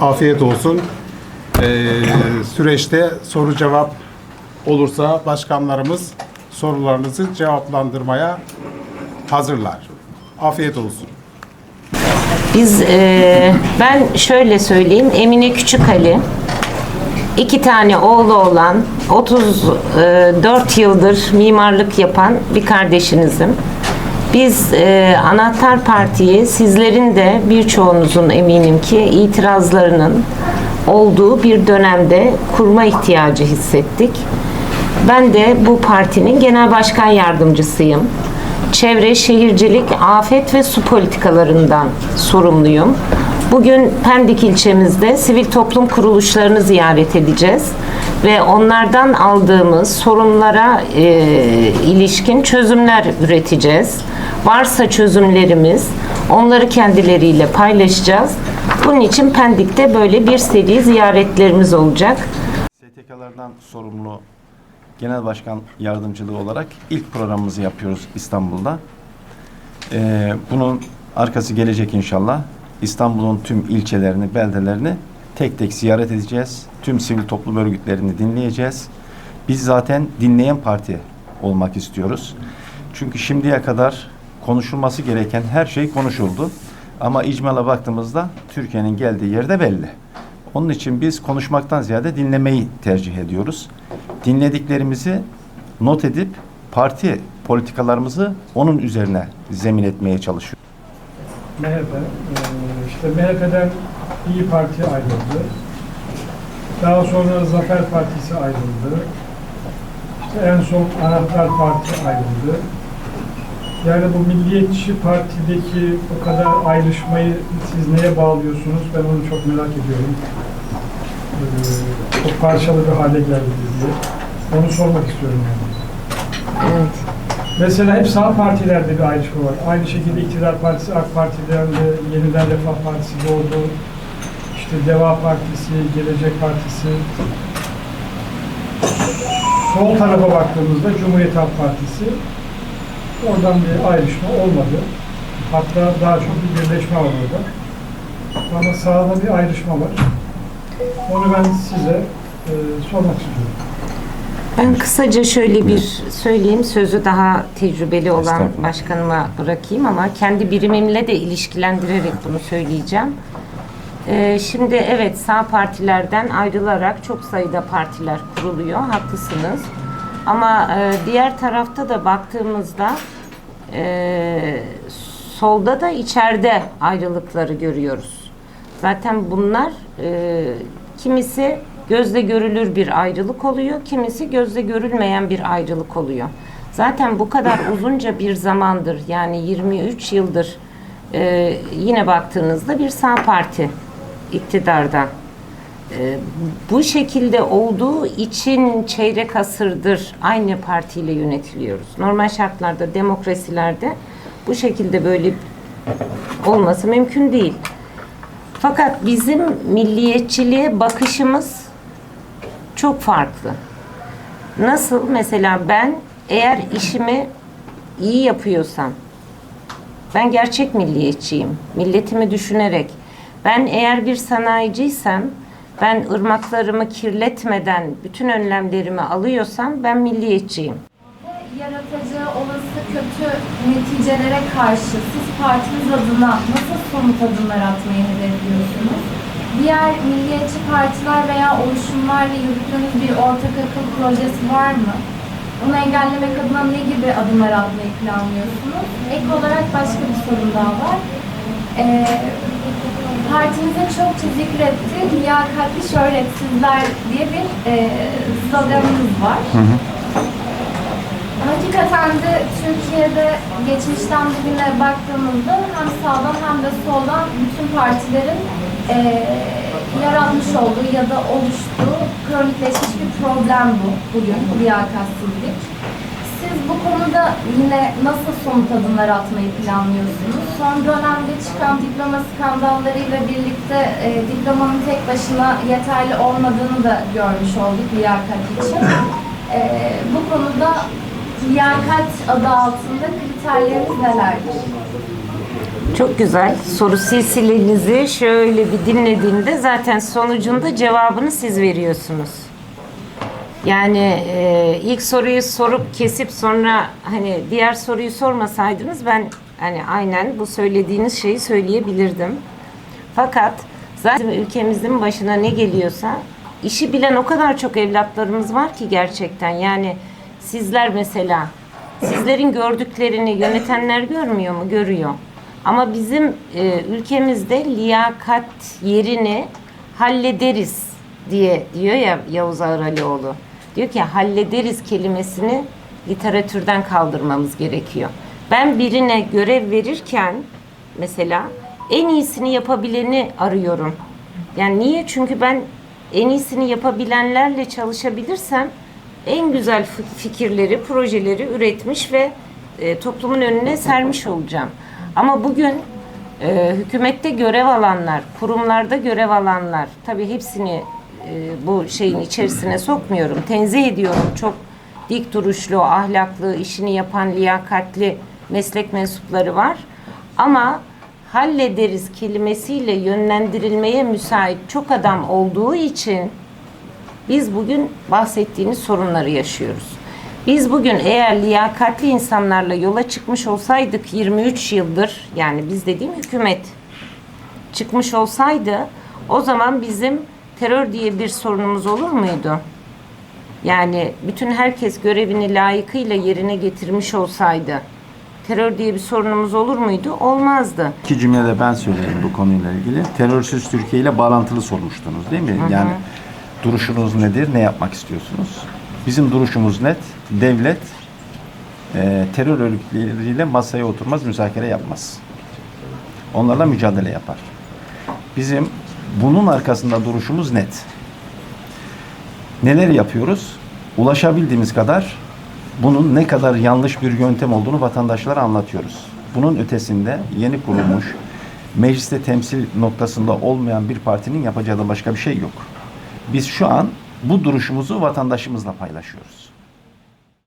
Afiyet olsun. Ee, süreçte soru cevap olursa başkanlarımız sorularınızı cevaplandırmaya hazırlar. Afiyet olsun. Biz e, ben şöyle söyleyeyim Emine Küçükali iki tane oğlu olan 34 yıldır mimarlık yapan bir kardeşinizim. Biz e, Anahtar Parti'yi sizlerin de birçoğunuzun eminim ki itirazlarının olduğu bir dönemde kurma ihtiyacı hissettik. Ben de bu partinin genel başkan yardımcısıyım. Çevre, şehircilik, afet ve su politikalarından sorumluyum. Bugün Pendik ilçemizde sivil toplum kuruluşlarını ziyaret edeceğiz ve onlardan aldığımız sorunlara e, ilişkin çözümler üreteceğiz. Varsa çözümlerimiz onları kendileriyle paylaşacağız. Bunun için Pendik'te böyle bir seri ziyaretlerimiz olacak. STK'lardan sorumlu Genel Başkan Yardımcılığı olarak ilk programımızı yapıyoruz İstanbul'da. Ee, bunun arkası gelecek inşallah. İstanbul'un tüm ilçelerini, beldelerini tek tek ziyaret edeceğiz. Tüm sivil toplum örgütlerini dinleyeceğiz. Biz zaten dinleyen parti olmak istiyoruz. Çünkü şimdiye kadar konuşulması gereken her şey konuşuldu. Ama icmala baktığımızda Türkiye'nin geldiği yerde belli. Onun için biz konuşmaktan ziyade dinlemeyi tercih ediyoruz. Dinlediklerimizi not edip parti politikalarımızı onun üzerine zemin etmeye çalışıyoruz. MHP, eee, işte MHP'den İyi Parti ayrıldı. Daha sonra Zafer Partisi ayrıldı. İşte en son Anahtar Parti ayrıldı. Yani bu Milliyetçi Parti'deki o kadar ayrışmayı siz neye bağlıyorsunuz? Ben onu çok merak ediyorum. Eee, çok parçalı bir hale geldi diye. Onu sormak istiyorum yani. Evet. Mesela hep sağ partilerde bir ayrışma var. Aynı şekilde İktidar Partisi, AK Parti'den de Yeniden Refah Partisi doğdu. İşte Deva Partisi, Gelecek Partisi. Sol tarafa baktığımızda Cumhuriyet Halk Partisi. Oradan bir ayrışma olmadı. Hatta daha çok bir birleşme var orada. Ama sağda bir ayrışma var. Onu ben size e, sormak istiyorum. Ben kısaca şöyle bir söyleyeyim. Sözü daha tecrübeli olan başkanıma bırakayım ama kendi birimimle de ilişkilendirerek bunu söyleyeceğim. Ee, şimdi evet sağ partilerden ayrılarak çok sayıda partiler kuruluyor. Haklısınız. Ama e, diğer tarafta da baktığımızda e, solda da içeride ayrılıkları görüyoruz. Zaten bunlar e, kimisi gözle görülür bir ayrılık oluyor, kimisi gözle görülmeyen bir ayrılık oluyor. Zaten bu kadar uzunca bir zamandır yani 23 yıldır e, yine baktığınızda bir sağ parti iktidarda. E, bu şekilde olduğu için çeyrek asırdır aynı partiyle yönetiliyoruz. Normal şartlarda demokrasilerde bu şekilde böyle olması mümkün değil. Fakat bizim milliyetçiliğe bakışımız çok farklı. Nasıl mesela ben eğer işimi iyi yapıyorsam ben gerçek milliyetçiyim. Milletimi düşünerek. Ben eğer bir sanayiciysem ben ırmaklarımı kirletmeden bütün önlemlerimi alıyorsam ben milliyetçiyim. yaratıcı olası kötü neticelere karşı siz partiniz adına nasıl somut adımlar atmayı hedefliyorsunuz? Diğer milliyetçi partiler veya oluşumlarla yürüttüğünüz bir ortak akıl projesi var mı? Bunu engellemek adına ne gibi adımlar atmayı planlıyorsunuz? Ek olarak başka bir sorum daha var. Ee, partinize çokça zikretti, liyakatli şöhretsizler diye bir e, sloganınız var. Hakikaten de Türkiye'de geçmişten bugüne baktığımızda hem sağdan hem de soldan bütün partilerin eee, yaratmış olduğu ya da oluştuğu kronikleşmiş bir problem bu bugün, liyakatsizlik. Konuda yine nasıl somut adımlar atmayı planlıyorsunuz? Son dönemde çıkan diploma skandallarıyla birlikte e, diplomanın tek başına yeterli olmadığını da görmüş olduk liyakat için. E, bu konuda liyakat adı altında kriterleriniz nelerdir? Çok güzel. Soru silsilenizi şöyle bir dinlediğimde zaten sonucunda cevabını siz veriyorsunuz. Yani e, ilk soruyu sorup kesip sonra hani diğer soruyu sormasaydınız ben hani aynen bu söylediğiniz şeyi söyleyebilirdim. Fakat zaten ülkemizin başına ne geliyorsa işi bilen o kadar çok evlatlarımız var ki gerçekten. Yani sizler mesela sizlerin gördüklerini yönetenler görmüyor mu? Görüyor. Ama bizim e, ülkemizde liyakat yerini hallederiz diye diyor ya Yavuz Ağralioğlu. Diyor ki hallederiz kelimesini literatürden kaldırmamız gerekiyor. Ben birine görev verirken mesela en iyisini yapabileni arıyorum. Yani niye? Çünkü ben en iyisini yapabilenlerle çalışabilirsem en güzel fi- fikirleri, projeleri üretmiş ve e, toplumun önüne sermiş olacağım. Ama bugün e, hükümette görev alanlar, kurumlarda görev alanlar, tabii hepsini e, bu şeyin içerisine sokmuyorum. Tenzih ediyorum. Çok dik duruşlu, ahlaklı, işini yapan, liyakatli meslek mensupları var. Ama hallederiz kelimesiyle yönlendirilmeye müsait çok adam olduğu için biz bugün bahsettiğiniz sorunları yaşıyoruz. Biz bugün eğer liyakatli insanlarla yola çıkmış olsaydık 23 yıldır yani biz dediğim hükümet çıkmış olsaydı o zaman bizim terör diye bir sorunumuz olur muydu? Yani bütün herkes görevini layıkıyla yerine getirmiş olsaydı terör diye bir sorunumuz olur muydu? Olmazdı. İki cümlede ben söyleyeyim bu konuyla ilgili. Terörsüz Türkiye ile bağlantılı sormuştunuz değil mi? Yani duruşunuz nedir? Ne yapmak istiyorsunuz? Bizim duruşumuz net. Devlet e, terör örgütleriyle masaya oturmaz, müzakere yapmaz. Onlarla mücadele yapar. Bizim bunun arkasında duruşumuz net. Neler yapıyoruz? Ulaşabildiğimiz kadar bunun ne kadar yanlış bir yöntem olduğunu vatandaşlara anlatıyoruz. Bunun ötesinde yeni kurulmuş mecliste temsil noktasında olmayan bir partinin yapacağı da başka bir şey yok. Biz şu an bu duruşumuzu vatandaşımızla paylaşıyoruz.